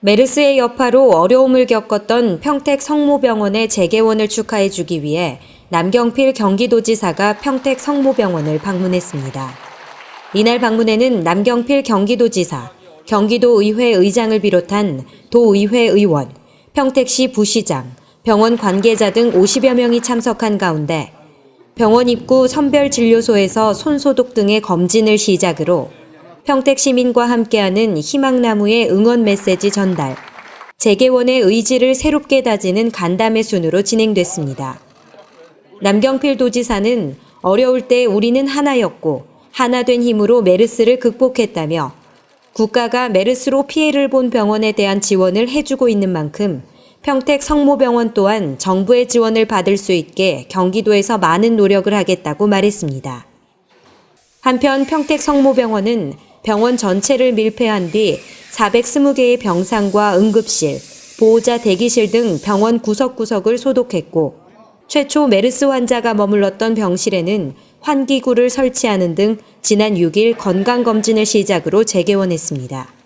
메르스의 여파로 어려움을 겪었던 평택 성모병원의 재개원을 축하해주기 위해 남경필 경기도지사가 평택 성모병원을 방문했습니다. 이날 방문에는 남경필 경기도지사, 경기도의회 의장을 비롯한 도의회 의원, 평택시 부시장, 병원 관계자 등 50여 명이 참석한 가운데 병원 입구 선별진료소에서 손소독 등의 검진을 시작으로 평택 시민과 함께하는 희망나무의 응원 메시지 전달, 재개원의 의지를 새롭게 다지는 간담회 순으로 진행됐습니다. 남경필 도지사는 어려울 때 우리는 하나였고 하나 된 힘으로 메르스를 극복했다며 국가가 메르스로 피해를 본 병원에 대한 지원을 해주고 있는 만큼 평택 성모병원 또한 정부의 지원을 받을 수 있게 경기도에서 많은 노력을 하겠다고 말했습니다. 한편 평택 성모병원은 병원 전체를 밀폐한 뒤 420개의 병상과 응급실, 보호자 대기실 등 병원 구석구석을 소독했고 최초 메르스 환자가 머물렀던 병실에는 환기구를 설치하는 등 지난 6일 건강검진을 시작으로 재개원했습니다.